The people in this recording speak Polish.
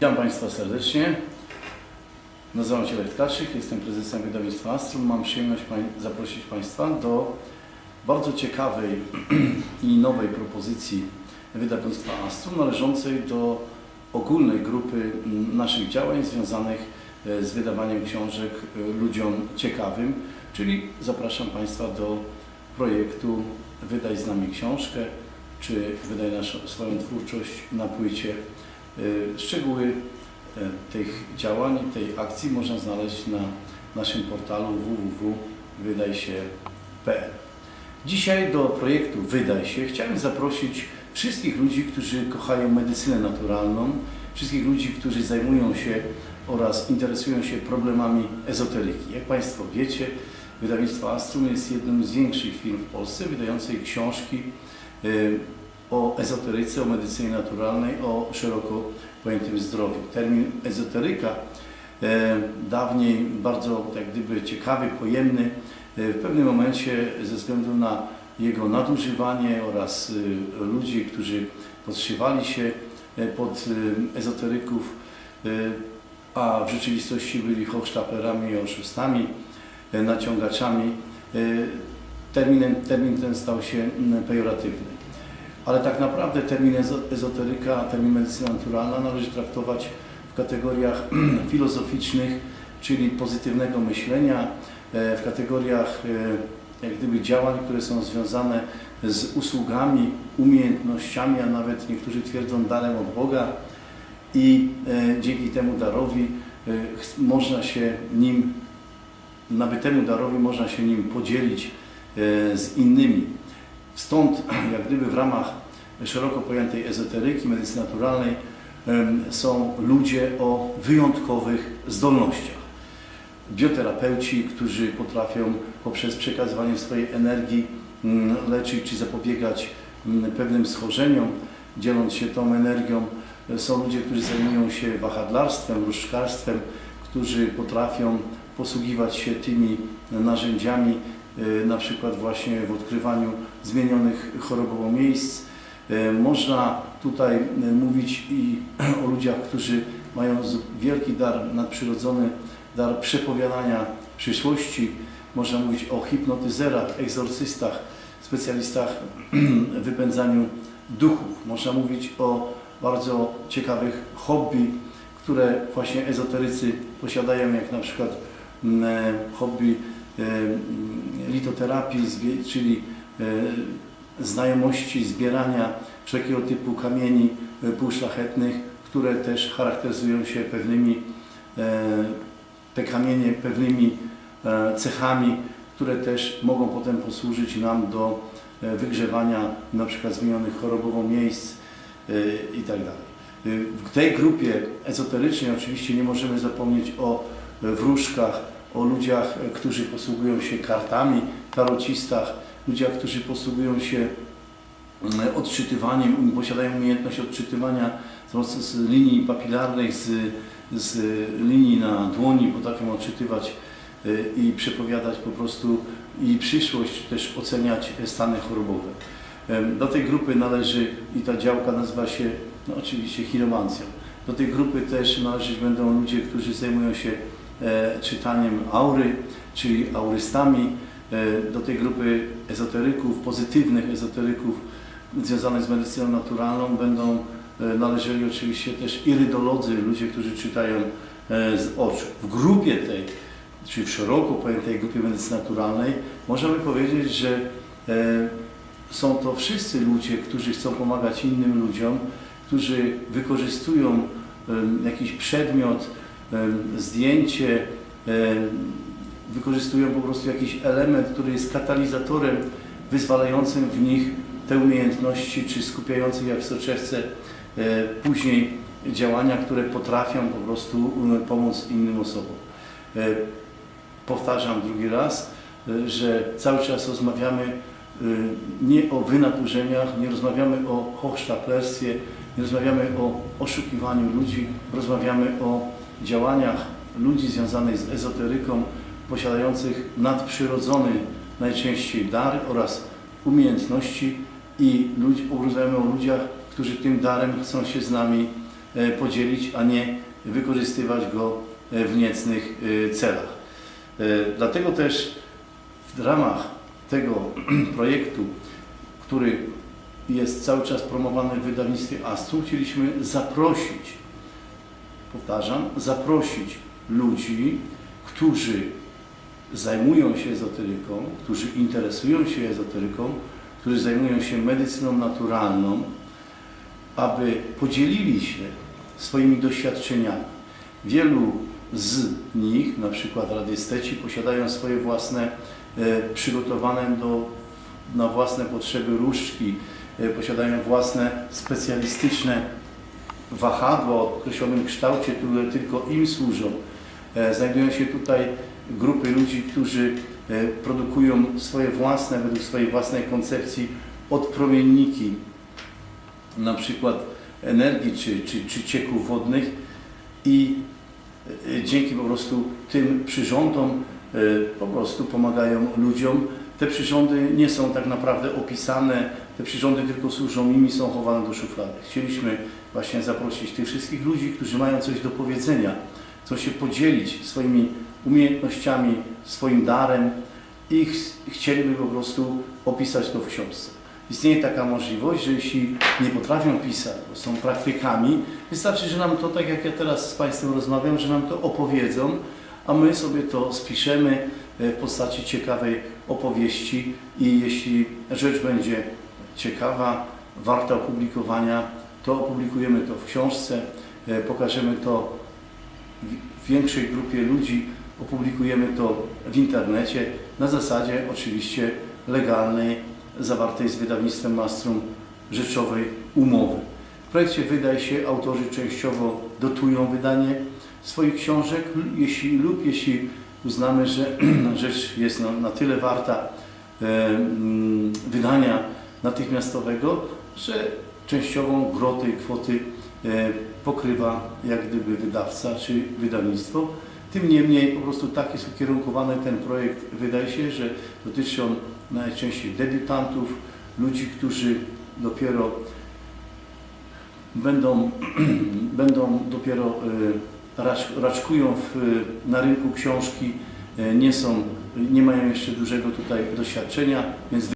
Witam Państwa serdecznie. Nazywam się Lech Tkaczyk, jestem prezesem wydawnictwa Astrum. Mam przyjemność zaprosić Państwa do bardzo ciekawej i nowej propozycji wydawnictwa Astrum należącej do ogólnej grupy mm, naszych działań związanych e, z wydawaniem książek e, ludziom ciekawym, czyli zapraszam Państwa do projektu Wydaj z nami książkę, czy wydaj naszą, swoją twórczość na płycie. E, Szczegóły e, tych działań, tej akcji można znaleźć na naszym portalu www.wydajsie.pl. Dzisiaj do projektu Wydaj się chciałem zaprosić wszystkich ludzi, którzy kochają medycynę naturalną, wszystkich ludzi, którzy zajmują się oraz interesują się problemami ezoteryki. Jak Państwo wiecie, wydawnictwo Astrum jest jednym z większych firm w Polsce wydających książki e, o ezoteryce, o medycynie naturalnej, o szeroko pojętym zdrowiu. Termin ezoteryka, e, dawniej bardzo jak gdyby ciekawy, pojemny, e, w pewnym momencie ze względu na jego nadużywanie oraz e, ludzi, którzy podszywali się pod ezoteryków, a w rzeczywistości byli hochsztaperami, oszustami, naciągaczami, terminem, termin ten stał się pejoratywny. Ale tak naprawdę termin ezo- ezoteryka, termin medycyna naturalna należy traktować w kategoriach filozoficznych, czyli pozytywnego myślenia, e, w kategoriach e, jak gdyby działań, które są związane z usługami, umiejętnościami, a nawet niektórzy twierdzą darem od Boga i e, dzięki temu darowi można się nim, nabytemu darowi można się nim podzielić z innymi. Stąd jak gdyby w ramach szeroko pojętej ezoteryki, medycyny naturalnej są ludzie o wyjątkowych zdolnościach. Bioterapeuci, którzy potrafią poprzez przekazywanie swojej energii mm, leczyć czy zapobiegać mm, pewnym schorzeniom, dzieląc się tą energią. Są ludzie, którzy zajmują się wahadlarstwem, różdżkarstwem, którzy potrafią posługiwać się tymi narzędziami, na przykład właśnie w odkrywaniu zmienionych chorobowo miejsc. E, Można tutaj e, mówić i o ludziach, którzy mają wielki dar nadprzyrodzony, dar przepowiadania przyszłości. Można mówić o hipnotyzerach, egzorcystach, specjalistach w wypędzaniu duchów. Można mówić o bardzo ciekawych hobby, które właśnie ezoterycy posiadają, jak na przykład mm, e, hobby e, mm, litoterapii, czyli e, znajomości zbierania wszelkiego typu kamieni e, półszlachetnych, które też charakteryzują się pewnymi, e, te kamienie pewnymi cechami, które też mogą potem posłużyć nam do wygrzewania na przykład zmienionych chorobowo miejsc e, i tak W tej grupie ezoterycznej oczywiście nie możemy zapomnieć o wróżkach, o ludziach, e, którzy posługują się kartami, tarocistach, ludziach, którzy posługują się mm, odczytywaniem, posiadają umiejętność odczytywania z, z linii papilarnych, z, z linii na dłoni, potrafią odczytywać y, i przepowiadać po prostu i przyszłość, też oceniać stany chorobowe. Do tej grupy należy i ta działka nazywa się no oczywiście chiromancją. Do tej grupy też należeć będą ludzie, którzy zajmują się e, czytaniem aury, czyli aurystami. E, do tej grupy ezoteryków, pozytywnych ezoteryków związanych z medycyną naturalną będą e, należeli oczywiście też irydolodzy, ludzie, którzy czytają e, z oczu. W grupie tej, czyli w szeroko pojętej grupie medycyny naturalnej, możemy powiedzieć, że e, są to wszyscy ludzie, którzy chcą pomagać innym ludziom, którzy wykorzystują jakiś przedmiot, zdjęcie, wykorzystują po prostu jakiś element, który jest katalizatorem wyzwalającym w nich te umiejętności, czy skupiających jak w soczewce e, później działania, które potrafią po prostu um, pomóc innym osobom. E, Powtarzam drugi raz, e, że cały czas rozmawiamy nie o wynaturzeniach, nie rozmawiamy o hochsztaplerstwie, nie rozmawiamy o oszukiwaniu ludzi, rozmawiamy o działaniach ludzi związanych z ezoteryką, posiadających nadprzyrodzony najczęściej dar oraz umiejętności i ludzi, rozmawiamy o ludziach, którzy tym darem chcą się z nami e, podzielić, a nie wykorzystywać go e, w niecnych e, celach. Dlatego też w ramach tego projektu, który jest cały czas promowany w wydawnictwie Astrum, chcieliśmy zaprosić, powtarzam, zaprosić ludzi, którzy zajmują się ezoteryką, którzy interesują się ezoteryką, którzy zajmują się medycyną naturalną, aby podzielili się swoimi doświadczeniami. Wielu z nich, na przykład radiesteci, posiadają swoje własne, e, przygotowane do, na własne potrzeby różdżki, e, posiadają własne specjalistyczne wahadła o określonym kształcie, które tylko im służą. E, Znajdują się tutaj grupy ludzi, którzy e, produkują swoje własne, według swojej własnej koncepcji odpromienniki, na przykład energii czy, czy, czy cieków wodnych i e, dzięki po prostu tym przyrządom po prostu pomagają ludziom. Te przyrządy nie są tak naprawdę opisane, te przyrządy tylko służą im i są chowane do szuflady. Chcieliśmy właśnie zaprosić tych wszystkich ludzi, którzy mają coś do powiedzenia, chcą się podzielić swoimi umiejętnościami, swoim darem i ch chcieliby po prostu opisać to w książce. Istnieje taka możliwość, że jeśli nie potrafią pisać, bo są praktykami, wystarczy, że nam to, tak jak ja teraz z Państwem rozmawiam, że nam to opowiedzą, a my sobie to spiszemy e, w postaci ciekawej opowieści i jeśli rzecz będzie ciekawa, warta opublikowania, to opublikujemy to w książce, e, pokażemy to w- większej grupie ludzi, opublikujemy to w internecie na zasadzie oczywiście legalnej, zawartej z wydawnictwem Mastrum rzeczowej umowy. W projekcie wydaje się autorzy częściowo dotują wydanie swoich książek, jeśli, lub jeśli uznamy, że rzecz jest na, na tyle warta e, wydania natychmiastowego, że częściową gro tej kwoty e, pokrywa jak gdyby wydawca czy wydawnictwo. Tym niemniej po prostu tak jest ukierunkowany ten projekt. Wydaje się, że dotyczy on najczęściej debiutantów, ludzi, którzy dopiero będą, będą dopiero e, raczkują w, na rynku książki, e, nie są, nie mają jeszcze dużego tutaj doświadczenia, więc